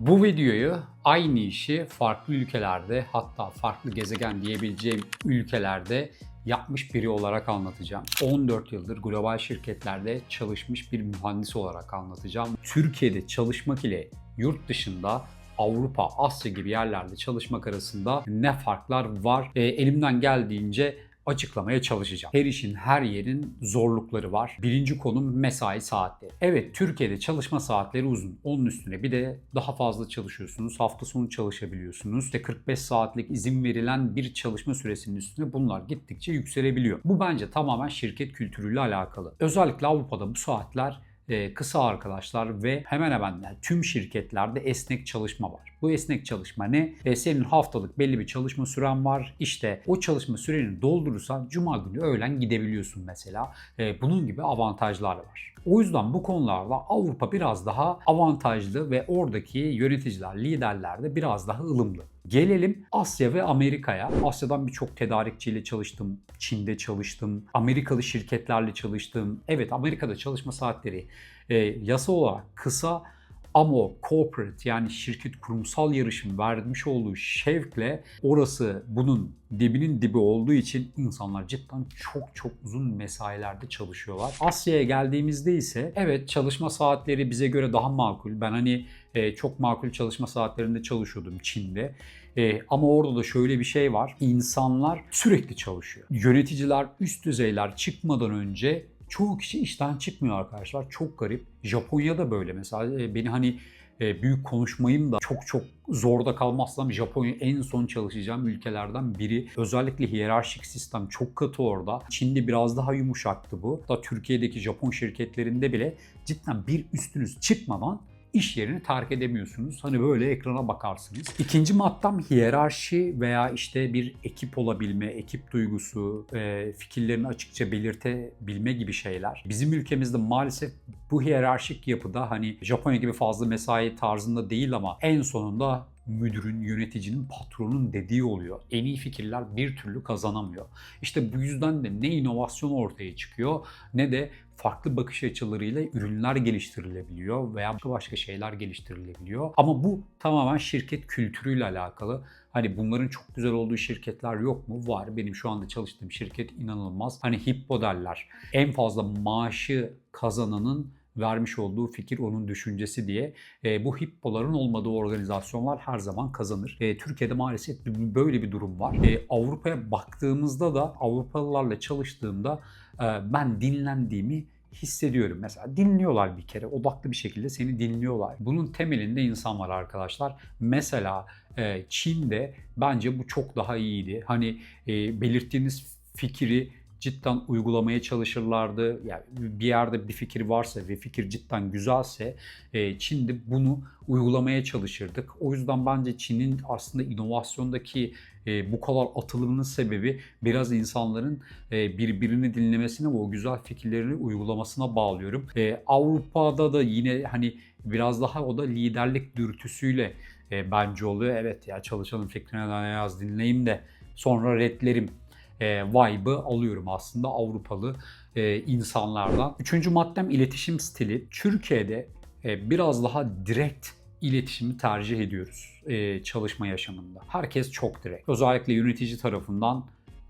Bu videoyu aynı işi farklı ülkelerde hatta farklı gezegen diyebileceğim ülkelerde yapmış biri olarak anlatacağım. 14 yıldır global şirketlerde çalışmış bir mühendis olarak anlatacağım. Türkiye'de çalışmak ile yurt dışında Avrupa, Asya gibi yerlerde çalışmak arasında ne farklar var? E, elimden geldiğince açıklamaya çalışacağım. Her işin, her yerin zorlukları var. Birinci konum mesai saatleri. Evet, Türkiye'de çalışma saatleri uzun. Onun üstüne bir de daha fazla çalışıyorsunuz. Hafta sonu çalışabiliyorsunuz. İşte 45 saatlik izin verilen bir çalışma süresinin üstüne bunlar gittikçe yükselebiliyor. Bu bence tamamen şirket kültürüyle alakalı. Özellikle Avrupa'da bu saatler e, kısa arkadaşlar ve hemen hemen tüm şirketlerde esnek çalışma var. Bu esnek çalışma ne? E, senin haftalık belli bir çalışma süren var. İşte o çalışma süreni doldurursan cuma günü öğlen gidebiliyorsun mesela. E, bunun gibi avantajlar var. O yüzden bu konularda Avrupa biraz daha avantajlı ve oradaki yöneticiler, liderler de biraz daha ılımlı. Gelelim Asya ve Amerika'ya. Asya'dan birçok tedarikçiyle çalıştım. Çin'de çalıştım. Amerikalı şirketlerle çalıştım. Evet Amerika'da çalışma saatleri e, yasa olarak kısa ama corporate yani şirket kurumsal yarışın vermiş olduğu şevkle orası bunun dibinin dibi olduğu için insanlar cidden çok çok uzun mesailerde çalışıyorlar. Asya'ya geldiğimizde ise evet çalışma saatleri bize göre daha makul. Ben hani e, çok makul çalışma saatlerinde çalışıyordum Çin'de. E, ama orada da şöyle bir şey var. İnsanlar sürekli çalışıyor. Yöneticiler üst düzeyler çıkmadan önce çoğu kişi işten çıkmıyor arkadaşlar. Çok garip. Japonya'da böyle mesela. E, beni hani e, büyük konuşmayım da çok çok zorda kalmazsam Japonya en son çalışacağım ülkelerden biri. Özellikle hiyerarşik sistem çok katı orada. Çin'de biraz daha yumuşaktı bu. Da Türkiye'deki Japon şirketlerinde bile cidden bir üstünüz çıkmadan iş yerini terk edemiyorsunuz. Hani böyle ekrana bakarsınız. İkinci maddem hiyerarşi veya işte bir ekip olabilme, ekip duygusu, e, fikirlerini açıkça belirtebilme gibi şeyler. Bizim ülkemizde maalesef bu hiyerarşik yapıda hani Japonya gibi fazla mesai tarzında değil ama en sonunda müdürün, yöneticinin, patronun dediği oluyor. En iyi fikirler bir türlü kazanamıyor. İşte bu yüzden de ne inovasyon ortaya çıkıyor ne de farklı bakış açılarıyla ürünler geliştirilebiliyor veya başka şeyler geliştirilebiliyor. Ama bu tamamen şirket kültürüyle alakalı. Hani bunların çok güzel olduğu şirketler yok mu? Var. Benim şu anda çalıştığım şirket inanılmaz. Hani hippo derler. En fazla maaşı kazananın vermiş olduğu fikir onun düşüncesi diye e, bu hippoların olmadığı organizasyonlar her zaman kazanır. E, Türkiye'de maalesef böyle bir durum var. E, Avrupa'ya baktığımızda da Avrupalılarla çalıştığımda e, ben dinlendiğimi hissediyorum. Mesela dinliyorlar bir kere, odaklı bir şekilde seni dinliyorlar. Bunun temelinde insan var arkadaşlar. Mesela e, Çin'de bence bu çok daha iyiydi. Hani e, belirttiğiniz fikri cidden uygulamaya çalışırlardı. Yani bir yerde bir fikir varsa ve fikir cidden güzelse e, Çin'de bunu uygulamaya çalışırdık. O yüzden bence Çin'in aslında inovasyondaki e, bu kadar atılımının sebebi biraz insanların e, birbirini dinlemesine ve o güzel fikirlerini uygulamasına bağlıyorum. Avrupa'da da yine hani biraz daha o da liderlik dürtüsüyle bence oluyor. Evet ya çalışanın fikrine ne yaz dinleyeyim de sonra redlerim e, vibe'ı alıyorum aslında Avrupalı e, insanlardan. Üçüncü maddem iletişim stili. Türkiye'de e, biraz daha direkt iletişimi tercih ediyoruz e, çalışma yaşamında. Herkes çok direkt. Özellikle yönetici tarafından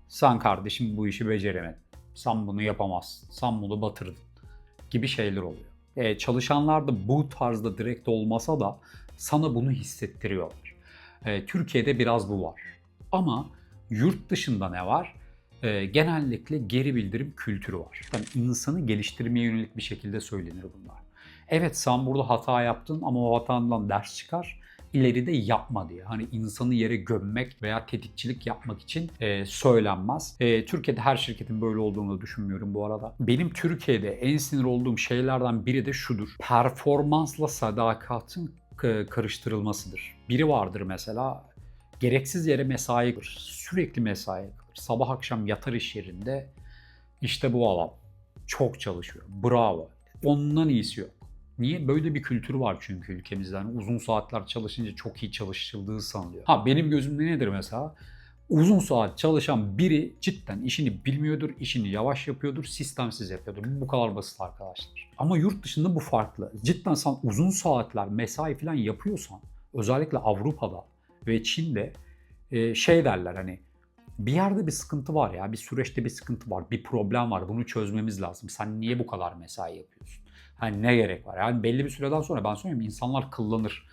sen kardeşim bu işi beceremedin. Sen bunu yapamazsın. Sen bunu batırdın gibi şeyler oluyor. E, çalışanlar da bu tarzda direkt olmasa da sana bunu hissettiriyorlar. E, Türkiye'de biraz bu var. Ama yurt dışında ne var? E, genellikle geri bildirim kültürü var. Yani insanı geliştirmeye yönelik bir şekilde söylenir bunlar. Evet sen burada hata yaptın ama o hatandan ders çıkar ileride yapma diye. Hani insanı yere gömmek veya tetikçilik yapmak için e, söylenmez. E, Türkiye'de her şirketin böyle olduğunu düşünmüyorum bu arada. Benim Türkiye'de en sinir olduğum şeylerden biri de şudur. Performansla sadakatin karıştırılmasıdır. Biri vardır mesela gereksiz yere mesai kılır. Sürekli mesai. Sabah akşam yatar iş yerinde işte bu adam çok çalışıyor. Bravo. Ondan iyisi yok. Niye? Böyle bir kültür var çünkü ülkemizde. Yani uzun saatler çalışınca çok iyi çalışıldığı sanılıyor. Ha benim gözümde nedir mesela? Uzun saat çalışan biri cidden işini bilmiyordur, işini yavaş yapıyordur, sistemsiz yapıyordur. Bu kadar basit arkadaşlar. Ama yurt dışında bu farklı. Cidden sen uzun saatler mesai falan yapıyorsan özellikle Avrupa'da ve Çin'de e, şey derler hani bir yerde bir sıkıntı var ya, bir süreçte bir sıkıntı var, bir problem var. Bunu çözmemiz lazım. Sen niye bu kadar mesai yapıyorsun? Hani ne gerek var? Yani belli bir süreden sonra ben söyleyeyim insanlar kıllanır.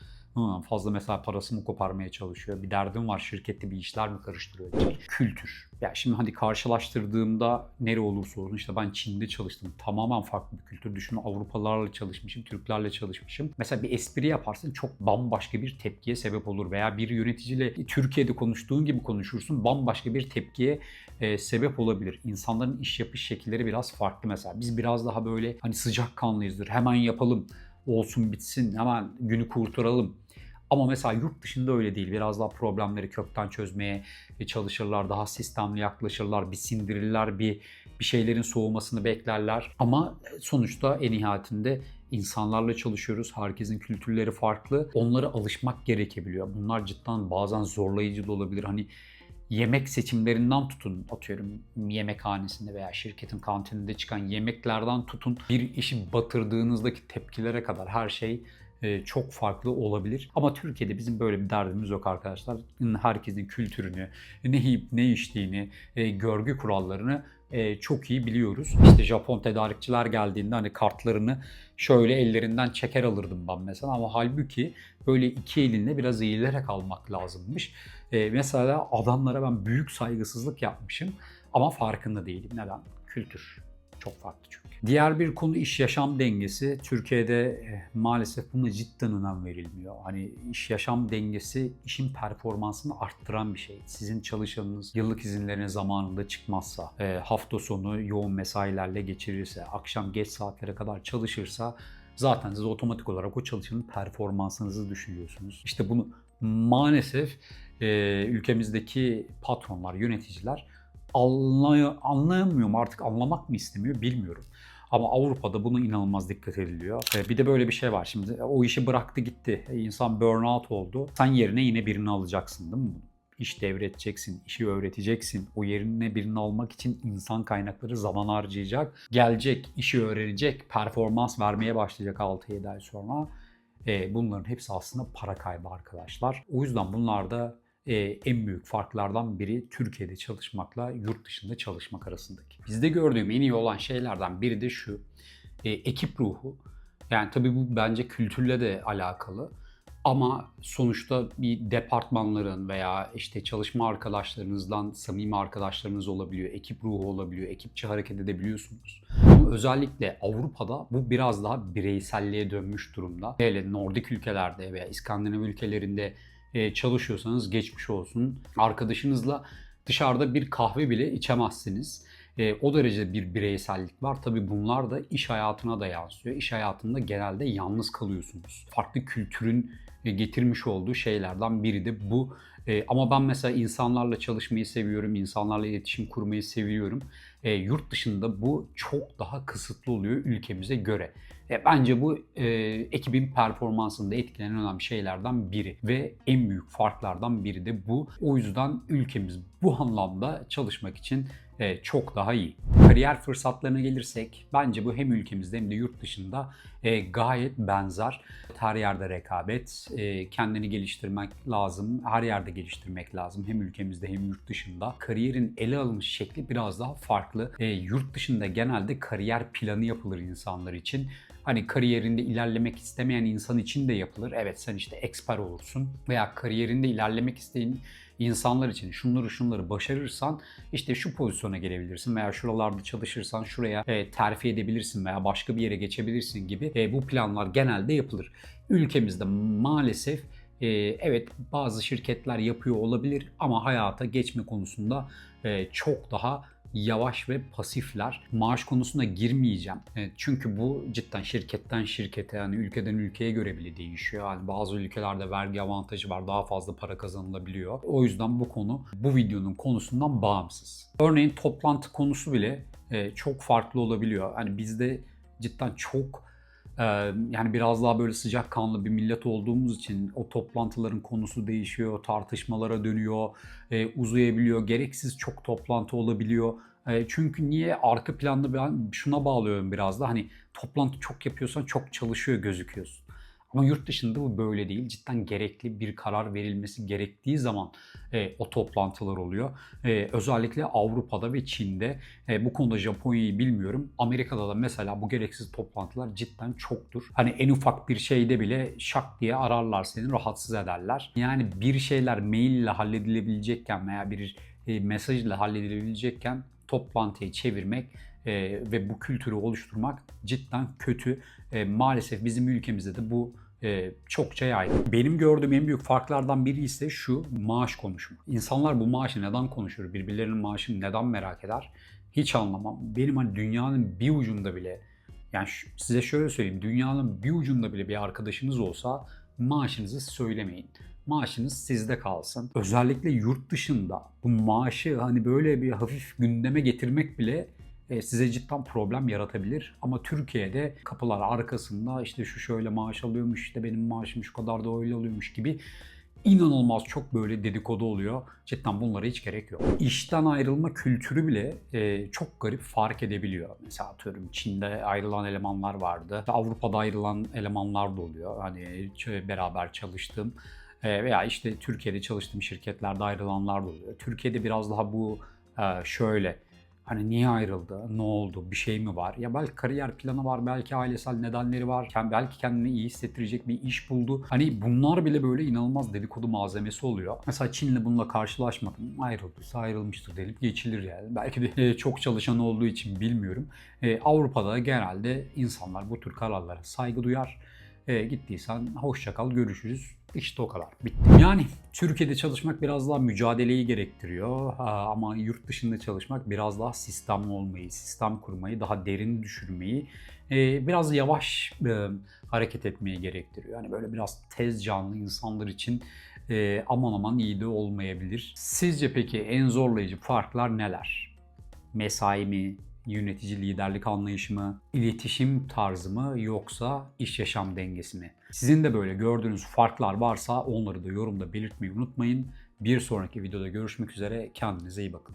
Fazla mesela parasını koparmaya çalışıyor. Bir derdim var şirkette bir işler mi karıştırıyor. Kültür. Ya şimdi hani karşılaştırdığımda nere olursa olsun işte ben Çin'de çalıştım. Tamamen farklı bir kültür. Düşünün Avrupalılarla çalışmışım, Türklerle çalışmışım. Mesela bir espri yaparsın çok bambaşka bir tepkiye sebep olur. Veya bir yöneticiyle Türkiye'de konuştuğun gibi konuşursun bambaşka bir tepkiye e, sebep olabilir. İnsanların iş yapış şekilleri biraz farklı mesela. Biz biraz daha böyle hani sıcakkanlıyızdır. Hemen yapalım olsun bitsin hemen günü kurtaralım ama mesela yurt dışında öyle değil. Biraz daha problemleri kökten çözmeye çalışırlar. Daha sistemli yaklaşırlar. Bir sindirirler. Bir, bir şeylerin soğumasını beklerler. Ama sonuçta en nihayetinde insanlarla çalışıyoruz. Herkesin kültürleri farklı. Onlara alışmak gerekebiliyor. Bunlar cidden bazen zorlayıcı da olabilir. Hani yemek seçimlerinden tutun atıyorum yemekhanesinde veya şirketin kantininde çıkan yemeklerden tutun bir işi batırdığınızdaki tepkilere kadar her şey çok farklı olabilir. Ama Türkiye'de bizim böyle bir derdimiz yok arkadaşlar. Herkesin kültürünü, ne yiyip ne içtiğini, e, görgü kurallarını e, çok iyi biliyoruz. İşte Japon tedarikçiler geldiğinde hani kartlarını şöyle ellerinden çeker alırdım ben mesela ama halbuki böyle iki elinle biraz eğilerek almak lazımmış. mesela adamlara ben büyük saygısızlık yapmışım ama farkında değilim. Neden? Kültür. Çok farklı çünkü. Diğer bir konu iş yaşam dengesi. Türkiye'de eh, maalesef buna cidden önem verilmiyor. Hani iş yaşam dengesi işin performansını arttıran bir şey. Sizin çalışanınız yıllık izinlerine zamanında çıkmazsa, eh, hafta sonu yoğun mesailerle geçirirse, akşam geç saatlere kadar çalışırsa zaten siz otomatik olarak o çalışanın performansınızı düşünüyorsunuz. İşte bunu maalesef e, ülkemizdeki patronlar, yöneticiler anlay anlayamıyorum artık anlamak mı istemiyor bilmiyorum. Ama Avrupa'da buna inanılmaz dikkat ediliyor. E, bir de böyle bir şey var şimdi o işi bıraktı gitti. E, insan burnout oldu. Sen yerine yine birini alacaksın değil mi? İş devredeceksin, işi öğreteceksin. O yerine birini almak için insan kaynakları zaman harcayacak. Gelecek, işi öğrenecek, performans vermeye başlayacak 6-7 ay sonra. E, bunların hepsi aslında para kaybı arkadaşlar. O yüzden bunlar da e, en büyük farklardan biri Türkiye'de çalışmakla yurt dışında çalışmak arasındaki. Bizde gördüğüm en iyi olan şeylerden biri de şu. E, ekip ruhu. Yani tabii bu bence kültürle de alakalı. Ama sonuçta bir departmanların veya işte çalışma arkadaşlarınızdan samimi arkadaşlarınız olabiliyor, ekip ruhu olabiliyor, ekipçi hareket edebiliyorsunuz. Ama özellikle Avrupa'da bu biraz daha bireyselliğe dönmüş durumda. Hele Nordik ülkelerde veya İskandinav ülkelerinde çalışıyorsanız geçmiş olsun. Arkadaşınızla dışarıda bir kahve bile içemezsiniz. E, o derece bir bireysellik var. Tabi bunlar da iş hayatına da yansıyor. İş hayatında genelde yalnız kalıyorsunuz. Farklı kültürün e, getirmiş olduğu şeylerden biri de bu. E, ama ben mesela insanlarla çalışmayı seviyorum, insanlarla iletişim kurmayı seviyorum. E, yurt dışında bu çok daha kısıtlı oluyor ülkemize göre. E, bence bu e, ekibin performansında etkilenen önemli şeylerden biri ve en büyük farklardan biri de bu. O yüzden ülkemiz bu anlamda çalışmak için e, çok daha iyi. Kariyer fırsatlarına gelirsek bence bu hem ülkemizde hem de yurt dışında e, gayet benzer. Her yerde rekabet, e, kendini geliştirmek lazım, her yerde geliştirmek lazım hem ülkemizde hem yurt dışında. Kariyerin ele alınmış şekli biraz daha farklı. E, yurt dışında genelde kariyer planı yapılır insanlar için hani kariyerinde ilerlemek istemeyen insan için de yapılır. Evet sen işte eksper olursun veya kariyerinde ilerlemek isteyen insanlar için şunları şunları başarırsan işte şu pozisyona gelebilirsin veya şuralarda çalışırsan şuraya e, terfi edebilirsin veya başka bir yere geçebilirsin gibi e, bu planlar genelde yapılır. Ülkemizde maalesef e, evet bazı şirketler yapıyor olabilir ama hayata geçme konusunda çok daha yavaş ve pasifler. Maaş konusuna girmeyeceğim. Evet, çünkü bu cidden şirketten şirkete yani ülkeden ülkeye göre bile değişiyor. Yani bazı ülkelerde vergi avantajı var. Daha fazla para kazanılabiliyor. O yüzden bu konu bu videonun konusundan bağımsız. Örneğin toplantı konusu bile e, çok farklı olabiliyor. Hani bizde cidden çok e, yani biraz daha böyle sıcak kanlı bir millet olduğumuz için o toplantıların konusu değişiyor, tartışmalara dönüyor, e, uzayabiliyor, gereksiz çok toplantı olabiliyor. E, çünkü niye arka planda ben şuna bağlıyorum biraz da hani toplantı çok yapıyorsan çok çalışıyor gözüküyorsun. Ama yurt dışında bu böyle değil. Cidden gerekli bir karar verilmesi gerektiği zaman e, o toplantılar oluyor. E, özellikle Avrupa'da ve Çin'de. E, bu konuda Japonya'yı bilmiyorum. Amerika'da da mesela bu gereksiz toplantılar cidden çoktur. Hani en ufak bir şeyde bile şak diye ararlar seni, rahatsız ederler. Yani bir şeyler maille halledilebilecekken veya bir e, mesajla halledilebilecekken toplantıyı çevirmek e, ve bu kültürü oluşturmak cidden kötü. E, maalesef bizim ülkemizde de bu e, çokça yaygın. Benim gördüğüm en büyük farklardan biri ise şu maaş konuşma. İnsanlar bu maaşı neden konuşur? Birbirlerinin maaşını neden merak eder? Hiç anlamam. Benim hani dünyanın bir ucunda bile yani size şöyle söyleyeyim. Dünyanın bir ucunda bile bir arkadaşınız olsa maaşınızı söylemeyin. Maaşınız sizde kalsın. Özellikle yurt dışında bu maaşı hani böyle bir hafif gündeme getirmek bile size cidden problem yaratabilir. Ama Türkiye'de kapılar arkasında işte şu şöyle maaş alıyormuş, işte benim maaşım şu kadar da öyle alıyormuş gibi inanılmaz çok böyle dedikodu oluyor. Cidden bunlara hiç gerek yok. İşten ayrılma kültürü bile e, çok garip fark edebiliyor. Mesela atıyorum Çin'de ayrılan elemanlar vardı. Avrupa'da ayrılan elemanlar da oluyor. Hani beraber çalıştığım e, veya işte Türkiye'de çalıştığım şirketlerde ayrılanlar da oluyor. Türkiye'de biraz daha bu e, şöyle Hani niye ayrıldı? Ne oldu? Bir şey mi var? Ya belki kariyer planı var, belki ailesel nedenleri var. Belki kendini iyi hissettirecek bir iş buldu. Hani bunlar bile böyle inanılmaz dedikodu malzemesi oluyor. Mesela Çin'le bununla karşılaşmadım. Ayrıldıysa ayrılmıştır denip geçilir yani. Belki de e, çok çalışan olduğu için bilmiyorum. E, Avrupa'da genelde insanlar bu tür kararlara saygı duyar. E, gittiysen hoşça kal görüşürüz. İşte o kadar. Bitti. Yani Türkiye'de çalışmak biraz daha mücadeleyi gerektiriyor. Ha, ama yurt dışında çalışmak biraz daha sistemli olmayı, sistem kurmayı, daha derin düşürmeyi, e, biraz yavaş e, hareket etmeyi gerektiriyor. Yani böyle biraz tez canlı insanlar için e, aman aman iyi de olmayabilir. Sizce peki en zorlayıcı farklar neler? Mesai mi, yönetici liderlik anlayışı mı, iletişim tarzı mı yoksa iş yaşam dengesi mi? Sizin de böyle gördüğünüz farklar varsa onları da yorumda belirtmeyi unutmayın. Bir sonraki videoda görüşmek üzere. Kendinize iyi bakın.